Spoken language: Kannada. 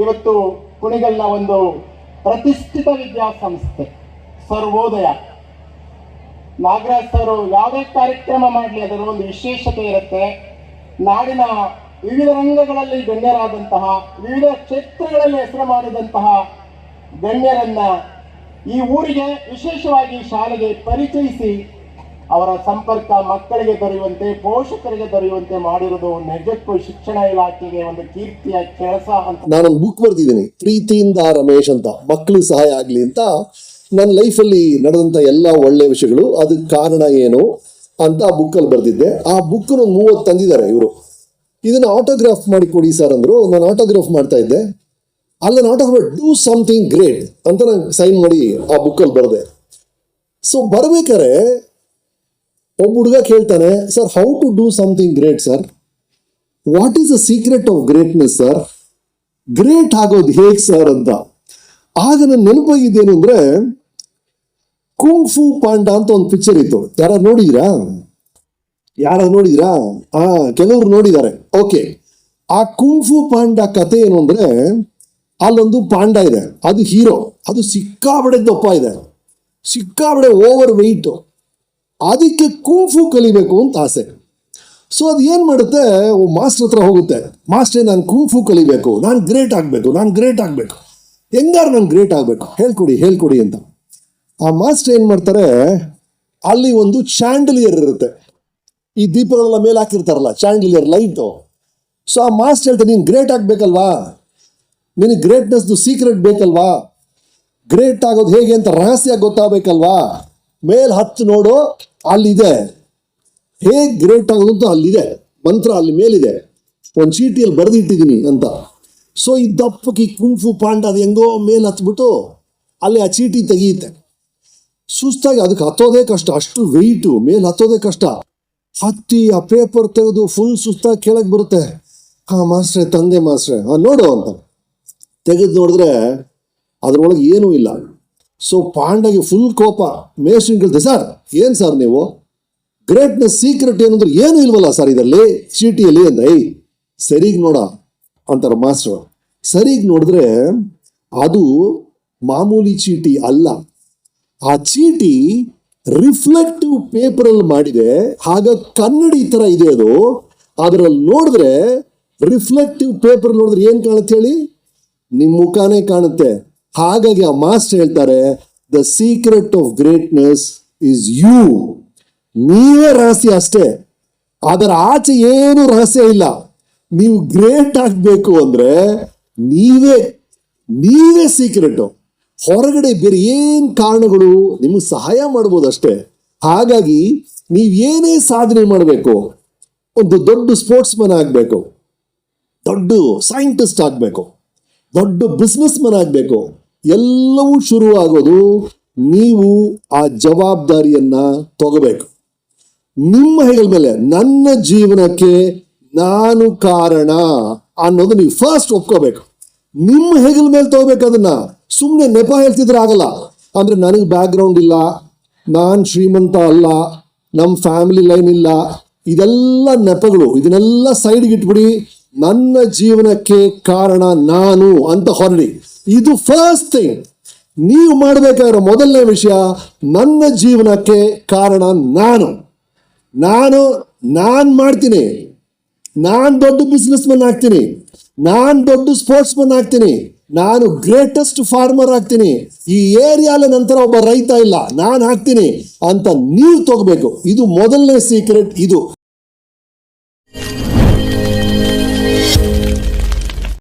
ಇವತ್ತು ಕುಣಿಗಲ್ನ ಒಂದು ಪ್ರತಿಷ್ಠಿತ ವಿದ್ಯಾಸಂಸ್ಥೆ, ಸರ್ವೋದಯ. ನಾಗರಾಜ್ ಸರ್ ಯಾವುದೇ ಕಾರ್ಯಕ್ರಮ ಮಾಡಲಿ, ಅದರ ಒಂದು ವಿಶೇಷತೆ ಇರುತ್ತೆ. ನಾಡಿನ ವಿವಿಧ ರಂಗಗಳಲ್ಲಿ ಗಣ್ಯರಾದಂತಹ, ವಿವಿಧ ಕ್ಷೇತ್ರಗಳಲ್ಲಿ ಹೆಸರು ಮಾಡಿದಂತಹ ಗಣ್ಯರನ್ನ ಈ ಊರಿಗೆ ವಿಶೇಷವಾಗಿ ಶಾಲೆಗೆ ಪರಿಚಯಿಸಿ ಅವರ ಸಂಪರ್ಕ ಮಕ್ಕಳಿಗೆ ದೊರೆಯುವಂತೆ, ಪೋಷಕರಿಗೆ ದೊರೆಯುವಂತೆ ಮಾಡಿರುವುದು ನಿಜಕ್ಕೂ ಶಿಕ್ಷಣ ಇಲಾಖೆಗೆ ಒಂದು ಕೀರ್ತಿಯ ಕೆಲಸ ಅಂತ. ನಾನೊಂದು ಬುಕ್ ಬರೆದಿದ್ದೀನಿ. ಪ್ರೀತಿಯಿಂದ ರಮೇಶ್ ಅಂತ. ಮಕ್ಕಳು ಸಹಾಯ ಆಗಲಿ ಅಂತ. ನನ್ನ ಲೈಫಲ್ಲಿ ನಡೆದಂಥ ಎಲ್ಲ ಒಳ್ಳೆ ವಿಷಯಗಳು, ಅದಕ್ಕೆ ಕಾರಣ ಏನು ಅಂತ ಆ ಬುಕ್ಕಲ್ಲಿ ಬರೆದಿದ್ದೆ. ಆ ಬುಕ್ಕನ್ನು ಮೂವತ್ತು ತಂದಿದ್ದಾರೆ ಇವರು. ಇದನ್ನು ಆಟೋಗ್ರಾಫ್ ಮಾಡಿ ಕೊಡಿ ಸರ್ ಅಂದರು. ನಾನು ಆಟೋಗ್ರಾಫ್ ಮಾಡ್ತಾ ಇದ್ದೆ. ಅಲ್ಲಿ, ನಾನು ಆಟೋಗ್ರಾಫ್ ಡೂ ಸಮಥಿಂಗ್ ಗ್ರೇಟ್ ಅಂತ ನಾನು ಸೈನ್ ಮಾಡಿ ಆ ಬುಕ್ಕಲ್ಲಿ ಬರೆದೆ. ಸೊ ಬರ್ಬೇಕಾರೆ ಒಬ್ಬ ಹುಡುಗ ಕೇಳ್ತಾನೆ, sir how to do something great sir what is the secret of greatness sir great ಆಗೋದು ಹೇಗೆ ಸರ್ ಅಂತ? ಆಗ ನನ್ನ ನೆನಪಾಗಿದ್ದೇನು ಕುಂಗ್ ಕುಂಫು ಪಾಂಡ ಅಂತ ಒಂದು ಪಿಕ್ಚರ್ ಇತ್ತು. ಯಾರು ನೋಡಿದ್ರಾ? ಯಾರು ನೋಡಿದ್ರಾ? ಹಾ ಕೆಲವರು ನೋಡಿದ್ದಾರೆ. ಓಕೆ ಆ ಕುಂಫು ಪಾಂಡ ಕತೆ ಏನು ಅಂದರೆ, ಅಲ್ಲೊಂದು ಪಾಂಡ ಇದೆ. ಅದು ಹೀರೋ ಅದು ಸಿಕ್ಕಾಬಡೆ ದಪ್ಪ ಇದೆ. ಸಿಕ್ಕಾಬಡೆ ಓವರ್ ವೆಯ್ಟು ಅದಕ್ಕೆ ಕೂಫು ಕಲಿಬೇಕು ಅಂತ ಆಸೆ. ಸೊ ಅದು ಏನು ಮಾಡುತ್ತೆ? ಮಾಸ್ಟರ್ ಹತ್ರ ಹೋಗುತ್ತೆ. ಮಾಸ್ಟ್ರೇ ನಾನು ಕೂಫು ಕಲಿಬೇಕು. ನಾನು ಗ್ರೇಟ್ ಆಗಬೇಕು. ನಾನು ಗ್ರೇಟ್ ಆಗಬೇಕು. ಹೆಂಗಾರು ನಾನು ಗ್ರೇಟ್ ಆಗಬೇಕು? ಹೇಳ್ಕೊಡಿ ಹೇಳ್ಕೊಡಿ ಅಂತ. ಆ ಮಾಸ್ಟರ್ ಏನು ಮಾಡ್ತಾರೆ? ಅಲ್ಲಿ ಒಂದು ಚಾಂಡಲಿಯರ್ ಇರುತ್ತೆ. ಈ ದೀಪಗಳೆಲ್ಲ ಮೇಲೆ ಹಾಕಿರ್ತಾರಲ್ಲ ಚಾಂಡಲಿಯರ್ ಲೈಟು ಸೊ ಆ ಮಾಸ್ಟರ್ ಹೇಳ್ತಾರೆ ನೀನು ಗ್ರೇಟ್ ಆಗಬೇಕಲ್ವಾ? ನಿನಗೆ ಗ್ರೇಟ್ನೆಸ್ದು ಸೀಕ್ರೆಟ್ ಬೇಕಲ್ವಾ? ಗ್ರೇಟ್ ಆಗೋದು ಹೇಗೆ ಅಂತ ರಹಸ್ಯ ಗೊತ್ತಾಗಬೇಕಲ್ವಾ? ಮೇಲ್ ಹತ್ತು ನೋಡು ಅಲ್ಲಿದೆ. ಹೇಗೆ ಗ್ರೇಟ್ ಆಗೋದು ಅಂತ ಅಲ್ಲಿದೆ. ಮಂತ್ರ ಅಲ್ಲಿ ಮೇಲಿದೆ. ಒಂದು ಚೀಟಿಯಲ್ಲಿ ಬರೆದಿಟ್ಟಿದ್ದೀನಿ ಅಂತ. ಸೊ ಈ ದಪ್ಪಕ್ಕೆ ಕುಂಫು ಪಾಂಡ ಅದು ಹೆಂಗೋ ಮೇಲೆ ಹತ್ಬಿಟ್ಟು ಅಲ್ಲಿ ಆ ಚೀಟಿ ತೆಗೆಯುತ್ತೆ. ಸುಸ್ತಾಗಿ ಅದಕ್ಕೆ ಹತ್ತೋದೇ ಕಷ್ಟ. ಅಷ್ಟು ವೆಯ್ಟು ಮೇಲೆ ಹತ್ತೋದೇ ಕಷ್ಟ. ಹತ್ತಿ ಆ ಪೇಪರ್ ತೆಗೆದು ಫುಲ್ ಸುಸ್ತಾಗಿ ಕೆಳಗೆ ಬರುತ್ತೆ. ಹಾಂ ಮಾಸ್ಟ್ರೆ, ತಂದೆ ಮಾಸ್ಟ್ರೆ ಹಾಂ ನೋಡು ಅಂತ. ತೆಗೆದು ನೋಡಿದ್ರೆ ಅದ್ರೊಳಗೆ ಏನೂ ಇಲ್ಲ. ಸೊ ಪಾಂಡಗೆ ಫುಲ್ ಕೋಪ. ಮೇಷನ್ ಕೇಳ್ತೆ ಸರ್ ಏನು ಸರ್ ನೀವು? ಗ್ರೇಟ್ನೆಸ್ ಸೀಕ್ರೆಟ್ ಏನಂದ್ರೆ ಏನು ಇಲ್ವಲ್ಲ ಸರ್ ಇದರಲ್ಲಿ? ಚೀಟಿಯಲ್ಲಿ ಅಂದ್ರೆ ಏಯ್, ಸರಿಗ್ ನೋಡ, ಅಂತಾರೆ ಮಾಸ್ಟರ್. ಸರಿಗೆ ನೋಡಿದ್ರೆ ಅದು ಮಾಮೂಲಿ ಚೀಟಿ ಅಲ್ಲ. ಆ ಚೀಟಿ ರಿಫ್ಲೆಕ್ಟಿವ್ ಪೇಪರಲ್ಲಿ ಮಾಡಿದೆ. ಆಗ ಕನ್ನಡಿ ಥರ ಇದೆ ಅದು. ಅದರಲ್ಲಿ ನೋಡಿದ್ರೆ ರಿಫ್ಲೆಕ್ಟಿವ್ ಪೇಪರ್ ನೋಡಿದ್ರೆ ಏನು ಕಾಣುತ್ತೆ ಹೇಳಿ? ನಿಮ್ಮ ಮುಖಾನೇ ಕಾಣುತ್ತೆ. ಹಾಗಾಗಿ ಆ ಮಾಸ್ಟರ್ ಹೇಳ್ತಾರೆ the secret of greatness is you ನೀವೇ ರಹಸ್ಯ ಅಷ್ಟೇ, ಅದರ ಆಚೆ ಏನು ರಹಸ್ಯ ಇಲ್ಲ. ನೀವು ಗ್ರೇಟ್ ಆಗಬೇಕು ಅಂದರೆ ನೀವೇ ನೀವೇ ಸೀಕ್ರೆಟ್ ಹೊರಗಡೆ ಬೇರೆ ಏನು ಕಾರಣಗಳು ನಿಮಗೆ ಸಹಾಯ ಮಾಡ್ಬೋದು ಅಷ್ಟೇ. ಹಾಗಾಗಿ ನೀವು ಏನೇ ಸಾಧನೆ ಮಾಡಬೇಕು, ಒಂದು ದೊಡ್ಡ ಸ್ಪೋರ್ಟ್ಸ್ ಮನ್ ಆಗಬೇಕು, ದೊಡ್ಡ ಸೈಂಟಿಸ್ಟ್ ಆಗಬೇಕು. ದೊಡ್ಡ ಬಿಸ್ನೆಸ್ ಮನ್ ಆಗಬೇಕು. ಎಲ್ಲವೂ ಶುರುವಾಗೋದು ನೀವು ಆ ಜವಾಬ್ದಾರಿಯನ್ನ ತಗೋಬೇಕು. ನಿಮ್ಮ ಹೆಗಲ ಮೇಲೆ, ನನ್ನ ಜೀವನಕ್ಕೆ ನಾನು ಕಾರಣ ಅನ್ನೋದು ನೀವು ಫಸ್ಟ್ ಒಪ್ಕೋಬೇಕು. ನಿಮ್ಮ ಹೆಗಲ ಮೇಲೆ ತಗೋಬೇಕು ಅದನ್ನ. ಸುಮ್ಮನೆ ನೆಪ ಹೇಳ್ತಿದ್ರೆ ಆಗಲ್ಲ. ಅಂದ್ರೆ ನನಗೆ ಬ್ಯಾಕ್ ಗ್ರೌಂಡ್ ಇಲ್ಲ, ನಾನು ಶ್ರೀಮಂತ ಅಲ್ಲ ನಮ್ಮ ಫ್ಯಾಮಿಲಿ ಲೈನ್ ಇಲ್ಲ. ಇದೆಲ್ಲ ನೆಪಗಳು, ಇದನ್ನೆಲ್ಲ ಸೈಡ್ಗೆ ಇಟ್ಬಿಡಿ. ನನ್ನ ಜೀವನಕ್ಕೆ ಕಾರಣ ನಾನು ಅಂತ ಹೊರಳಿ. ಇದು ಫಸ್ಟ್ ಥಿಂಗ್ ನೀವು ಮಾಡಬೇಕಾಗಿರೋ ಮೊದಲನೇ ವಿಷಯ, ನನ್ನ ಜೀವನಕ್ಕೆ ಕಾರಣ ನಾನು. ನಾನು ನಾನು ಮಾಡ್ತೀನಿ. ನಾನು ದೊಡ್ಡ ಬಿಸ್ನೆಸ್ ಮನ್ ಆಗ್ತೀನಿ. ನಾನು ದೊಡ್ಡ ಸ್ಪೋರ್ಟ್ಸ್ ಮನ್ ಆಗ್ತೀನಿ. ನಾನು ಗ್ರೇಟೆಸ್ಟ್ ಫಾರ್ಮರ್ ಆಗ್ತೀನಿ. ಈ ಏರಿಯಾಲ ನಂತರ ಒಬ್ಬ ರೈತ ಇಲ್ಲ. ನಾನು ಆಗ್ತೀನಿ ಅಂತ ನೀವು ತಗೋಬೇಕು. ಇದು ಮೊದಲನೇ ಸೀಕ್ರೆಟ್ ಇದು